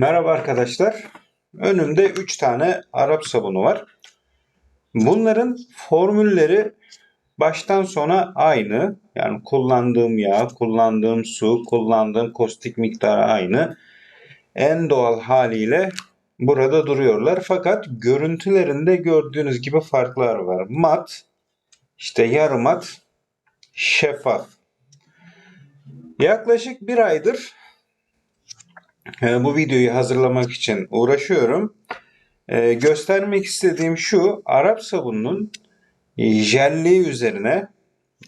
Merhaba arkadaşlar. Önümde 3 tane Arap sabunu var. Bunların formülleri baştan sona aynı. Yani kullandığım yağ, kullandığım su, kullandığım kostik miktarı aynı. En doğal haliyle burada duruyorlar. Fakat görüntülerinde gördüğünüz gibi farklar var. Mat, işte yarı mat, şeffaf. Yaklaşık bir aydır e, bu videoyu hazırlamak için uğraşıyorum. E, göstermek istediğim şu Arap sabununun jelliği üzerine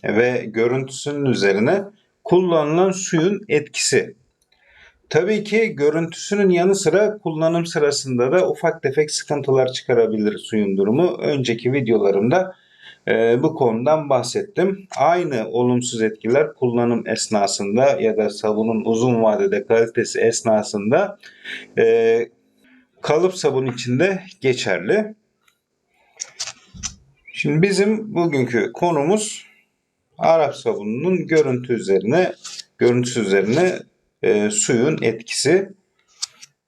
ve görüntüsünün üzerine kullanılan suyun etkisi. Tabii ki görüntüsünün yanı sıra kullanım sırasında da ufak tefek sıkıntılar çıkarabilir suyun durumu. Önceki videolarımda e, bu konudan bahsettim. Aynı olumsuz etkiler kullanım esnasında ya da sabunun uzun vadede kalitesi esnasında e, kalıp sabun içinde geçerli. Şimdi bizim bugünkü konumuz Arap sabununun görüntü üzerine görüntüsü üzerine e, suyun etkisi.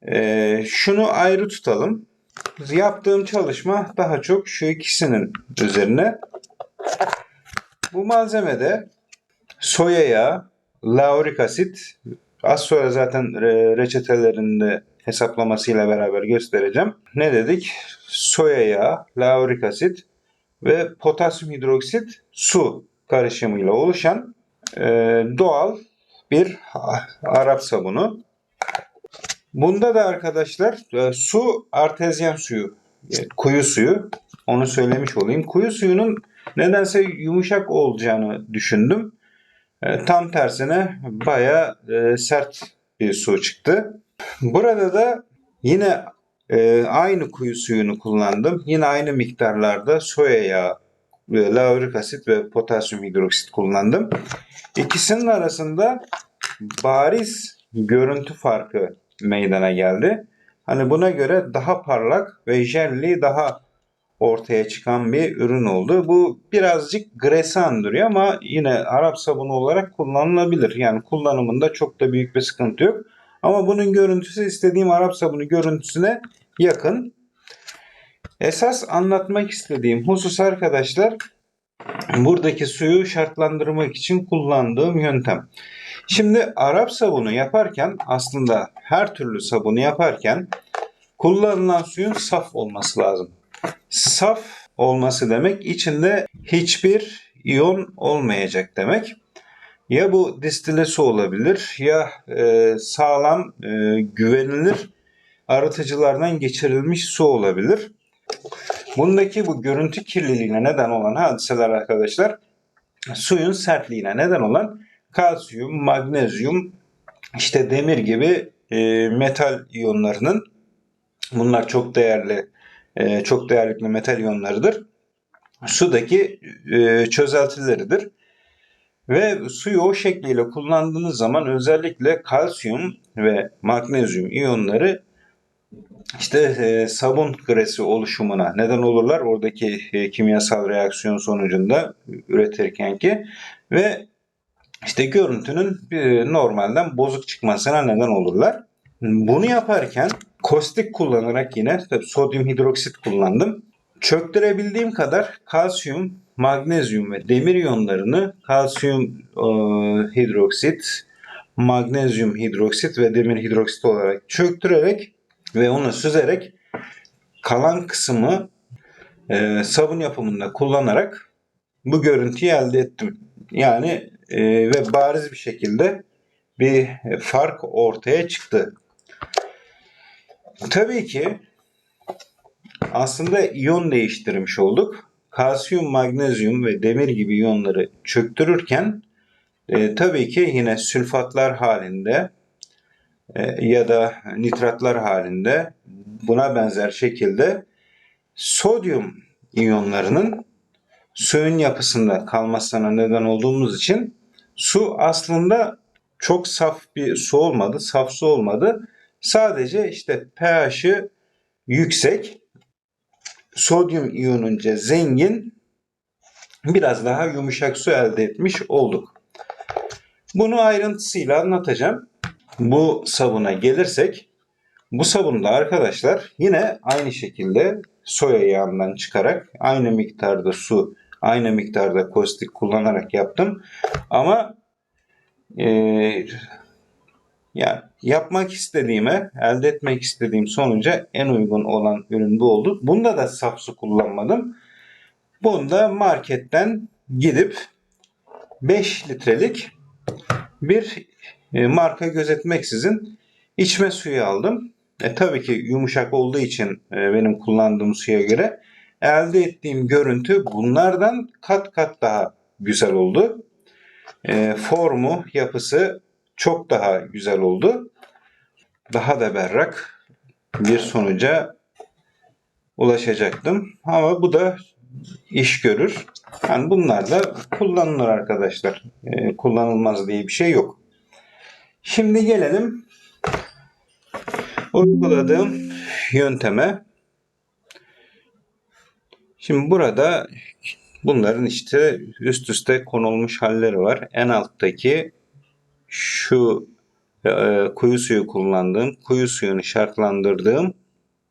E, şunu ayrı tutalım. Yaptığım çalışma daha çok şu ikisinin üzerine. Bu malzemede soya yağı, laurik asit, az sonra zaten re- reçetelerinde hesaplamasıyla beraber göstereceğim. Ne dedik? Soya yağı, laurik asit ve potasyum hidroksit su karışımıyla oluşan e, doğal bir Arap sabunu. Bunda da arkadaşlar e, su artezyen suyu, e, kuyu suyu. Onu söylemiş olayım. Kuyu suyunun nedense yumuşak olacağını düşündüm. E, Tam tersine baya sert bir su çıktı. Burada da yine aynı kuyu suyunu kullandım. Yine aynı miktarlarda soya yağı, e, laurik asit ve potasyum hidroksit kullandım. İkisinin arasında bariz görüntü farkı meydana geldi. Hani buna göre daha parlak ve jelli daha ortaya çıkan bir ürün oldu. Bu birazcık grese andırıyor ama yine Arap sabunu olarak kullanılabilir. Yani kullanımında çok da büyük bir sıkıntı yok. Ama bunun görüntüsü istediğim Arap sabunu görüntüsüne yakın. Esas anlatmak istediğim husus arkadaşlar buradaki suyu şartlandırmak için kullandığım yöntem. Şimdi Arap sabunu yaparken aslında her türlü sabunu yaparken kullanılan suyun saf olması lazım. Saf olması demek içinde hiçbir iyon olmayacak demek. Ya bu distile su olabilir ya e, sağlam e, güvenilir arıtıcılardan geçirilmiş su olabilir. Bundaki bu görüntü kirliliğine neden olan hadiseler arkadaşlar suyun sertliğine neden olan kalsiyum, magnezyum, işte demir gibi e, metal iyonlarının bunlar çok değerli e, çok değerli metal iyonlarıdır. Sudaki e, çözeltileridir. Ve suyu o şekliyle kullandığınız zaman özellikle kalsiyum ve magnezyum iyonları işte e, sabun gresi oluşumuna neden olurlar oradaki e, kimyasal reaksiyon sonucunda üretirken ki ve işte görüntünün e, normalden bozuk çıkmasına neden olurlar. Bunu yaparken kostik kullanarak yine sodyum hidroksit kullandım. Çöktürebildiğim kadar kalsiyum, magnezyum ve demir iyonlarını kalsiyum e, hidroksit, magnezyum hidroksit ve demir hidroksit olarak çöktürerek ve onu süzerek kalan kısmı e, sabun yapımında kullanarak bu görüntüyü elde ettim. Yani e, ve bariz bir şekilde bir fark ortaya çıktı. Tabii ki aslında iyon değiştirmiş olduk. Kalsiyum, magnezyum ve demir gibi iyonları çöktürürken e, tabii ki yine sülfatlar halinde e, ya da nitratlar halinde buna benzer şekilde sodyum iyonlarının suyun yapısında kalmasına neden olduğumuz için su aslında çok saf bir su olmadı, saf su olmadı. Sadece işte pH'i yüksek, sodyum iyonunca zengin, biraz daha yumuşak su elde etmiş olduk. Bunu ayrıntısıyla anlatacağım. Bu sabuna gelirsek, Bu sabunu da arkadaşlar yine aynı şekilde soya yağından çıkarak aynı miktarda su, aynı miktarda kostik kullanarak yaptım. Ama e, yani yapmak istediğime, elde etmek istediğim sonuca en uygun olan ürün bu oldu. Bunda da saf su kullanmadım. Bunda marketten gidip 5 litrelik bir e, marka gözetmeksizin içme suyu aldım. E, tabii ki yumuşak olduğu için e, benim kullandığım suya göre elde ettiğim görüntü bunlardan kat kat daha güzel oldu. E, formu, yapısı çok daha güzel oldu. Daha da berrak bir sonuca ulaşacaktım. Ama bu da iş görür. Yani bunlar da kullanılır arkadaşlar. Ee, kullanılmaz diye bir şey yok. Şimdi gelelim uyguladığım yönteme. Şimdi burada bunların işte üst üste konulmuş halleri var. En alttaki şu e, kuyu suyu kullandığım, kuyu suyunu şartlandırdığım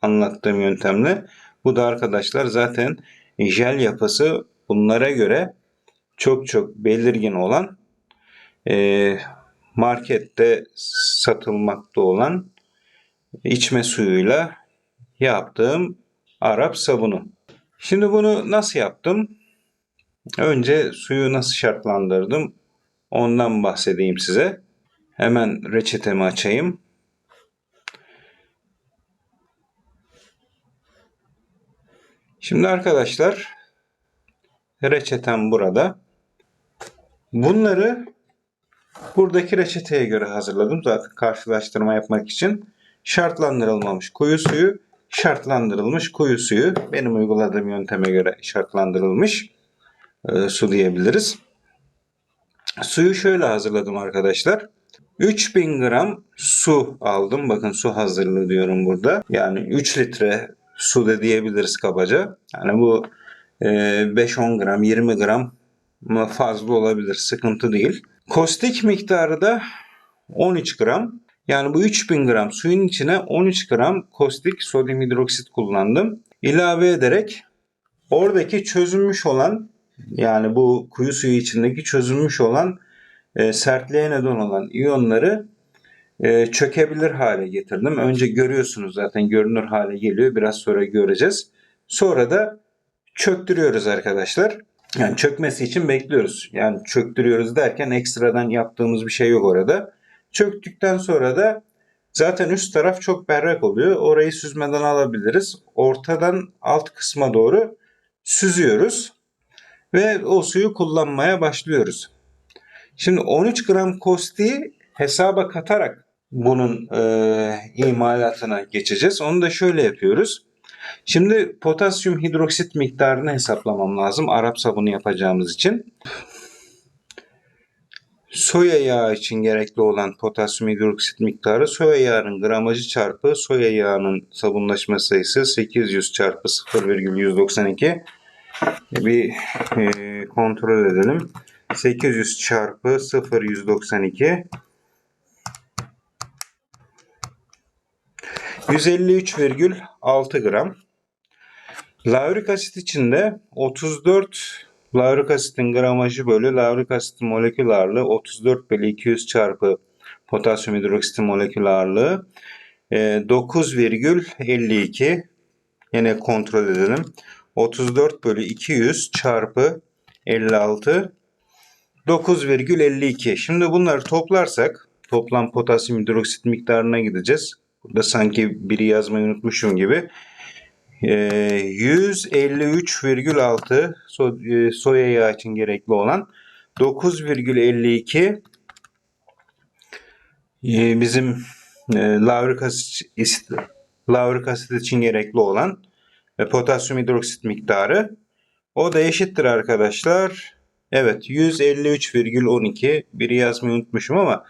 anlattığım yöntemle. Bu da arkadaşlar zaten jel yapısı bunlara göre çok çok belirgin olan e, markette satılmakta olan içme suyuyla yaptığım Arap sabunu. Şimdi bunu nasıl yaptım? Önce suyu nasıl şartlandırdım? Ondan bahsedeyim size. Hemen reçetemi açayım. Şimdi arkadaşlar reçetem burada. Bunları buradaki reçeteye göre hazırladım. Zaten karşılaştırma yapmak için. Şartlandırılmamış kuyu suyu, şartlandırılmış kuyu suyu. Benim uyguladığım yönteme göre şartlandırılmış e, su diyebiliriz. Suyu şöyle hazırladım arkadaşlar. 3000 gram su aldım. Bakın su hazırlığı diyorum burada. Yani 3 litre su da diyebiliriz kabaca. Yani bu 5-10 e, gram 20 gram fazla olabilir. Sıkıntı değil. Kostik miktarı da 13 gram. Yani bu 3000 gram suyun içine 13 gram kostik sodyum hidroksit kullandım. İlave ederek oradaki çözülmüş olan yani bu kuyu suyu içindeki çözülmüş olan e, sertliğe neden olan iyonları e, çökebilir hale getirdim. Önce görüyorsunuz zaten görünür hale geliyor. Biraz sonra göreceğiz. Sonra da çöktürüyoruz arkadaşlar. Yani çökmesi için bekliyoruz. Yani çöktürüyoruz derken ekstradan yaptığımız bir şey yok orada. Çöktükten sonra da zaten üst taraf çok berrak oluyor. Orayı süzmeden alabiliriz. Ortadan alt kısma doğru süzüyoruz. Ve o suyu kullanmaya başlıyoruz. Şimdi 13 gram kostiği hesaba katarak bunun e, imalatına geçeceğiz. Onu da şöyle yapıyoruz. Şimdi potasyum hidroksit miktarını hesaplamam lazım. Arap sabunu yapacağımız için. Soya yağı için gerekli olan potasyum hidroksit miktarı soya yağının gramajı çarpı soya yağının sabunlaşma sayısı 800 çarpı 0,192 bir e, kontrol edelim. 800 çarpı 0,192 153,6 gram. Laurik asit içinde 34 laurik asitin gramajı bölü laurik asitin molekül ağırlığı 34 bölü 200 çarpı potasyum hidroksitin molekül ağırlığı 9,52 e, yine kontrol edelim. 34 bölü 200 çarpı 56 9,52. Şimdi bunları toplarsak toplam potasyum hidroksit miktarına gideceğiz. Burada sanki biri yazmayı unutmuşum gibi. 153,6 ee, e, soya yağı için gerekli olan 9,52 e, bizim e, laurik asit, laurik asit için gerekli olan ve potasyum hidroksit miktarı. O da eşittir arkadaşlar. Evet 153,12 biri yazmayı unutmuşum ama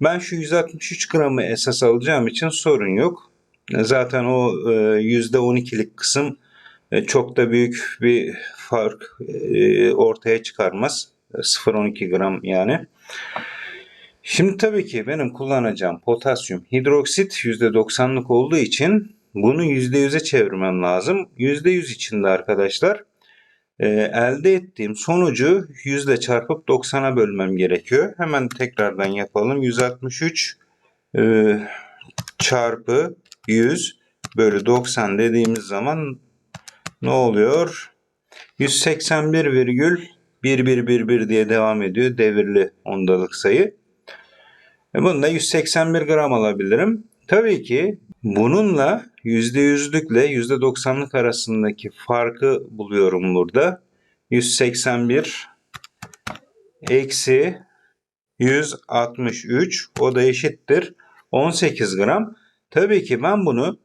ben şu 163 gramı esas alacağım için sorun yok. Zaten o %12'lik e, kısım e, çok da büyük bir fark e, ortaya çıkarmaz. 0.12 gram yani. Şimdi tabii ki benim kullanacağım potasyum hidroksit %90'lık olduğu için bunu %100'e çevirmem lazım. %100 için de arkadaşlar elde ettiğim sonucu yüzde çarpıp 90'a bölmem gerekiyor. Hemen tekrardan yapalım. 163 e, çarpı 100 bölü 90 dediğimiz zaman ne oluyor? 181,1111 diye devam ediyor devirli ondalık sayı. E bunu da 181 gram alabilirim. Tabii ki bununla %100'lükle %90'lık arasındaki farkı buluyorum burada. 181 eksi 163 o da eşittir 18 gram. Tabii ki ben bunu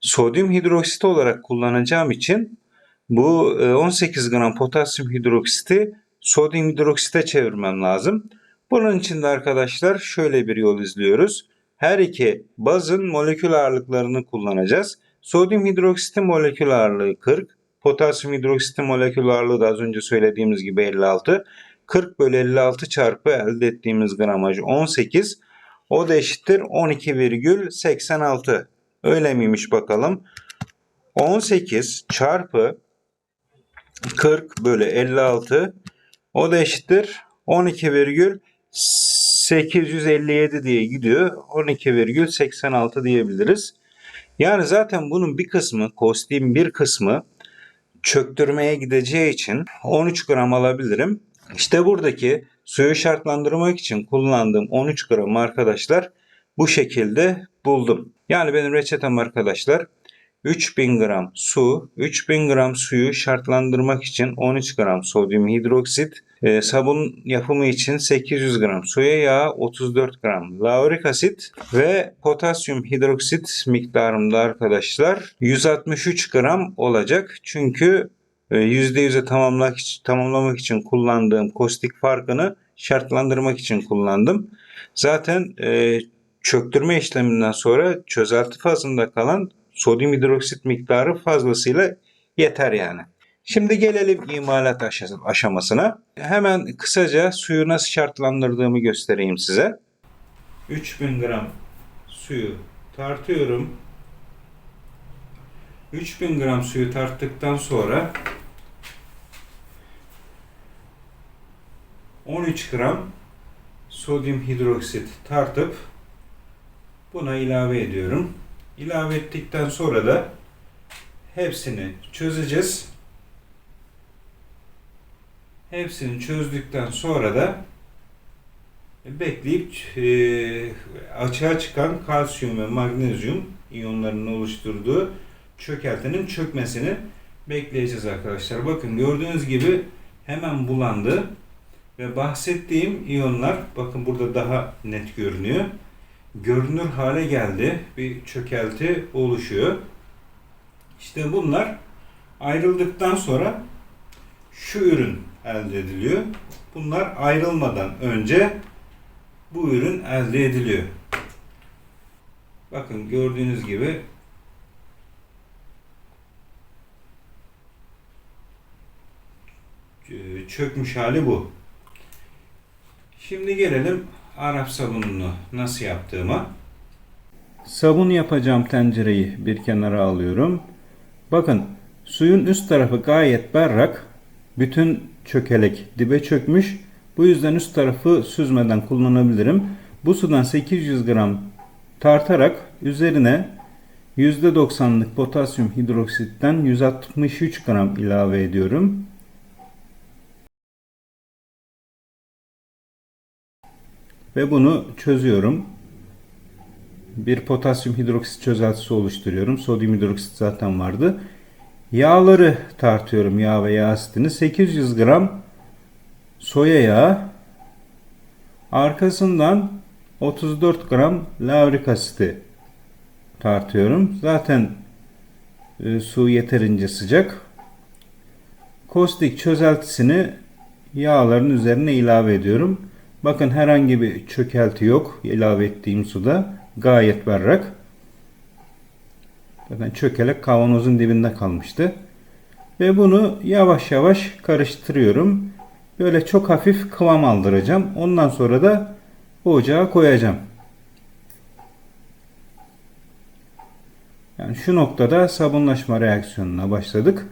sodyum hidroksit olarak kullanacağım için bu e, 18 gram potasyum hidroksiti sodyum hidroksite çevirmem lazım. Bunun için de arkadaşlar şöyle bir yol izliyoruz. Her iki bazın molekül ağırlıklarını kullanacağız. Sodyum hidroksitin molekül ağırlığı 40. Potasyum hidroksitin molekül ağırlığı da az önce söylediğimiz gibi 56. 40 bölü 56 çarpı elde ettiğimiz gramaj 18. O da eşittir 12,86. Öyle miymiş bakalım. 18 çarpı 40 bölü 56 o da eşittir 12,857 diye gidiyor. 12,86 diyebiliriz. Yani zaten bunun bir kısmı, kostiğin bir kısmı çöktürmeye gideceği için 13 gram alabilirim. İşte buradaki suyu şartlandırmak için kullandığım 13 gram arkadaşlar bu şekilde buldum. Yani benim reçetem arkadaşlar 3000 gram su, 3000 gram suyu şartlandırmak için 13 gram sodyum hidroksit, e, sabun yapımı için 800 gram soya yağı, 34 gram laurik asit ve potasyum hidroksit miktarımda arkadaşlar 163 gram olacak. Çünkü %100'e tamamlamak, tamamlamak için kullandığım kostik farkını şartlandırmak için kullandım. Zaten e, çöktürme işleminden sonra çözelti fazında kalan sodyum hidroksit miktarı fazlasıyla yeter yani. Şimdi gelelim imalat aşamasına. Hemen kısaca suyu nasıl şartlandırdığımı göstereyim size. 3000 gram suyu tartıyorum. 3000 gram suyu tarttıktan sonra 13 gram sodyum hidroksit tartıp buna ilave ediyorum. İlave ettikten sonra da hepsini çözeceğiz. Hepsini çözdükten sonra da bekleyip e, açığa çıkan kalsiyum ve magnezyum iyonlarının oluşturduğu çökeltinin çökmesini bekleyeceğiz arkadaşlar. Bakın gördüğünüz gibi hemen bulandı ve bahsettiğim iyonlar bakın burada daha net görünüyor görünür hale geldi. Bir çökelti oluşuyor. İşte bunlar ayrıldıktan sonra şu ürün elde ediliyor. Bunlar ayrılmadan önce bu ürün elde ediliyor. Bakın gördüğünüz gibi çökmüş hali bu. Şimdi gelelim Arap sabununu nasıl yaptığıma. Sabun yapacağım tencereyi bir kenara alıyorum. Bakın suyun üst tarafı gayet berrak. Bütün çökelek dibe çökmüş. Bu yüzden üst tarafı süzmeden kullanabilirim. Bu sudan 800 gram tartarak üzerine %90'lık potasyum hidroksitten 163 gram ilave ediyorum. Ve bunu çözüyorum. Bir potasyum hidroksit çözeltisi oluşturuyorum. Sodyum hidroksit zaten vardı. Yağları tartıyorum. Yağ ve yağ asitini. 800 gram soya yağı. Arkasından 34 gram laurik asiti tartıyorum. Zaten e, su yeterince sıcak. Kostik çözeltisini yağların üzerine ilave ediyorum. Bakın herhangi bir çökelti yok ilave ettiğim suda. Gayet berrak. Bakın çökelek kavanozun dibinde kalmıştı. Ve bunu yavaş yavaş karıştırıyorum. Böyle çok hafif kıvam aldıracağım. Ondan sonra da ocağa koyacağım. Yani şu noktada sabunlaşma reaksiyonuna başladık.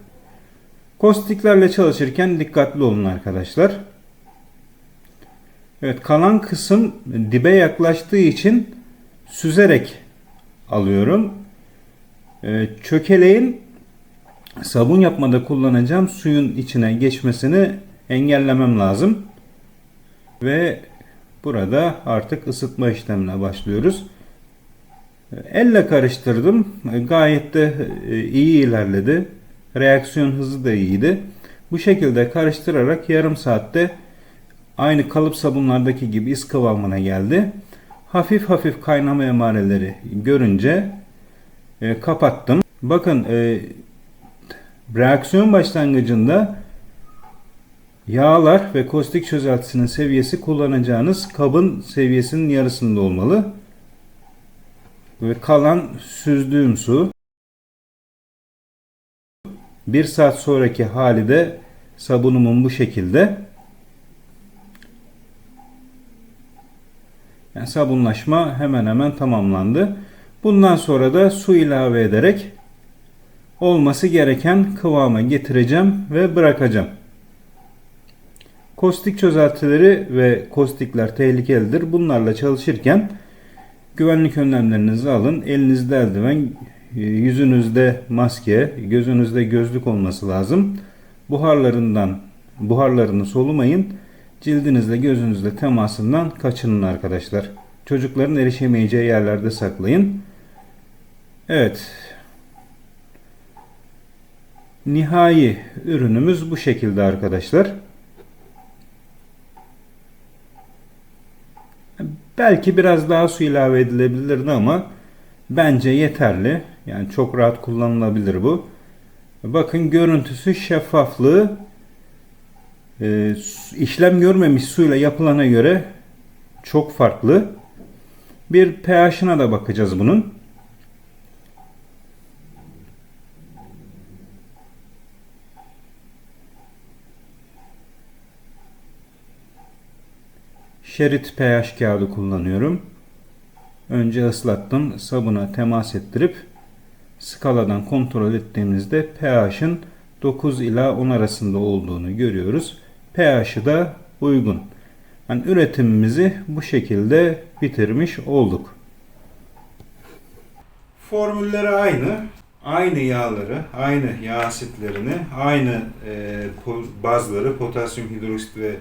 Kostiklerle çalışırken dikkatli olun arkadaşlar. Evet kalan kısım dibe yaklaştığı için süzerek alıyorum. Ee, çökeleğin sabun yapmada kullanacağım suyun içine geçmesini engellemem lazım. Ve burada artık ısıtma işlemine başlıyoruz. Elle karıştırdım. Gayet de e, iyi ilerledi. Reaksiyon hızı da iyiydi. Bu şekilde karıştırarak yarım saatte aynı kalıp sabunlardaki gibi is kıvamına geldi. Hafif hafif kaynama emareleri görünce e, kapattım. Bakın e, reaksiyon başlangıcında yağlar ve kostik çözeltisinin seviyesi kullanacağınız kabın seviyesinin yarısında olmalı. Ve kalan süzdüğüm su bir saat sonraki hali de sabunumun bu şekilde. Yani sabunlaşma hemen hemen tamamlandı. Bundan sonra da su ilave ederek olması gereken kıvama getireceğim ve bırakacağım. Kostik çözeltileri ve kostikler tehlikelidir. Bunlarla çalışırken güvenlik önlemlerinizi alın. Elinizde eldiven, yüzünüzde maske, gözünüzde gözlük olması lazım. Buharlarından buharlarını solumayın. Cildinizle gözünüzle temasından kaçının arkadaşlar. Çocukların erişemeyeceği yerlerde saklayın. Evet. Nihai ürünümüz bu şekilde arkadaşlar. Belki biraz daha su ilave edilebilirdi ama bence yeterli. Yani çok rahat kullanılabilir bu. Bakın görüntüsü şeffaflığı e, işlem görmemiş suyla yapılana göre çok farklı. Bir pH'ına da bakacağız bunun. Şerit pH kağıdı kullanıyorum. Önce ıslattım. Sabuna temas ettirip skaladan kontrol ettiğimizde pH'ın 9 ila 10 arasında olduğunu görüyoruz. pH'ı da uygun. Yani üretimimizi bu şekilde bitirmiş olduk. Formülleri aynı. Aynı yağları, aynı yağ asitlerini, aynı e, bazları potasyum hidroksit ve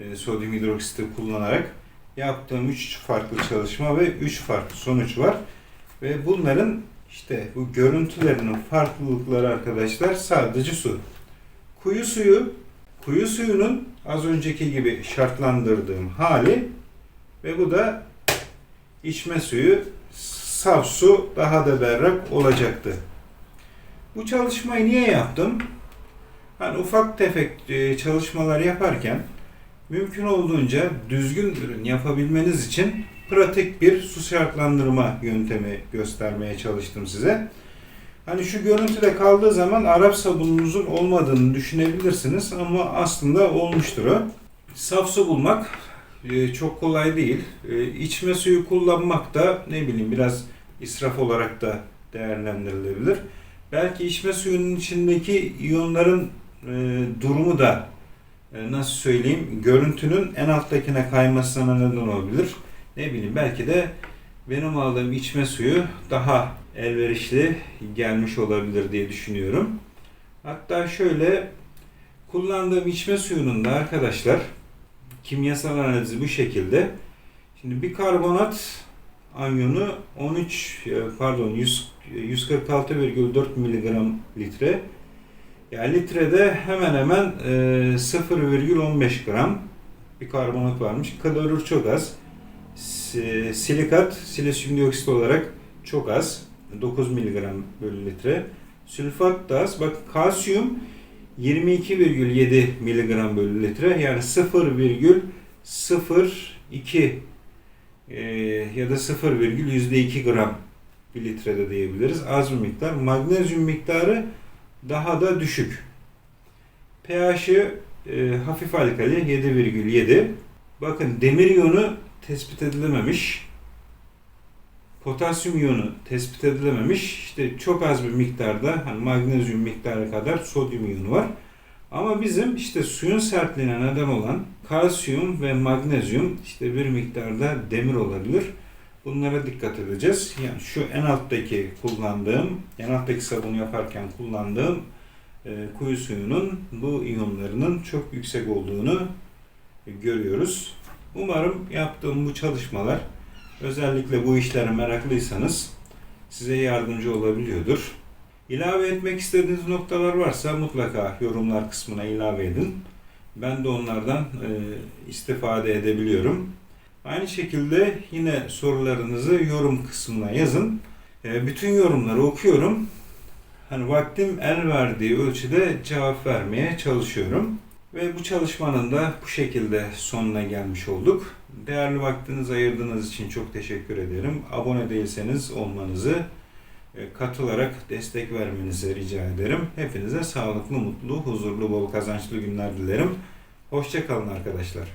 e, sodyum hidroksiti kullanarak yaptığım 3 farklı çalışma ve 3 farklı sonuç var. Ve bunların işte bu görüntülerinin farklılıkları arkadaşlar sadece su. Kuyu suyu, kuyu suyunun az önceki gibi şartlandırdığım hali ve bu da içme suyu saf su daha da berrak olacaktı. Bu çalışmayı niye yaptım? Hani ufak tefek e, çalışmalar yaparken mümkün olduğunca düzgün ürün yapabilmeniz için pratik bir su şartlandırma yöntemi göstermeye çalıştım size. Hani şu görüntüde kaldığı zaman Arap sabununuzun olmadığını düşünebilirsiniz ama aslında olmuştur o. Saf su bulmak e, çok kolay değil. E, içme suyu kullanmak da ne bileyim biraz israf olarak da değerlendirilebilir. Belki içme suyunun içindeki iyonların e, durumu da nasıl söyleyeyim görüntünün en alttakine kaymasına neden olabilir. Ne bileyim belki de benim aldığım içme suyu daha elverişli gelmiş olabilir diye düşünüyorum. Hatta şöyle kullandığım içme suyunun da arkadaşlar kimyasal analizi bu şekilde. Şimdi bir karbonat anyonu 13 pardon 100 146,4 mg litre. Yani litrede hemen hemen e, 0,15 gram bir karbonat varmış. Klorür çok az. Silikat, silisyum dioksit olarak çok az. 9 mg bölü litre. Sülfat da. Bak kalsiyum 22,7 mg bölü litre. Yani 0,02 e, ya da 0,2 gram bir litrede diyebiliriz. Az bir miktar. Magnezyum miktarı daha da düşük. pH'i e, hafif alkali 7,7. Bakın demir iyonu tespit edilememiş. Potasyum iyonu tespit edilememiş. İşte çok az bir miktarda hani magnezyum miktarı kadar sodyum iyonu var. Ama bizim işte suyun sertliğine neden olan kalsiyum ve magnezyum işte bir miktarda demir olabilir. Bunlara dikkat edeceğiz. Yani şu en alttaki kullandığım, en alttaki sabunu yaparken kullandığım e, kuyu suyunun bu iyonlarının çok yüksek olduğunu görüyoruz. Umarım yaptığım bu çalışmalar özellikle bu işlere meraklıysanız size yardımcı olabiliyordur. İlave etmek istediğiniz noktalar varsa mutlaka yorumlar kısmına ilave edin. Ben de onlardan e, istifade edebiliyorum. Aynı şekilde yine sorularınızı yorum kısmına yazın. E, bütün yorumları okuyorum. Hani vaktim el verdiği ölçüde cevap vermeye çalışıyorum. Ve bu çalışmanın da bu şekilde sonuna gelmiş olduk. Değerli vaktinizi ayırdığınız için çok teşekkür ederim. Abone değilseniz olmanızı, e, katılarak destek vermenizi rica ederim. Hepinize sağlıklı, mutlu, huzurlu, bol kazançlı günler dilerim. Hoşçakalın arkadaşlar.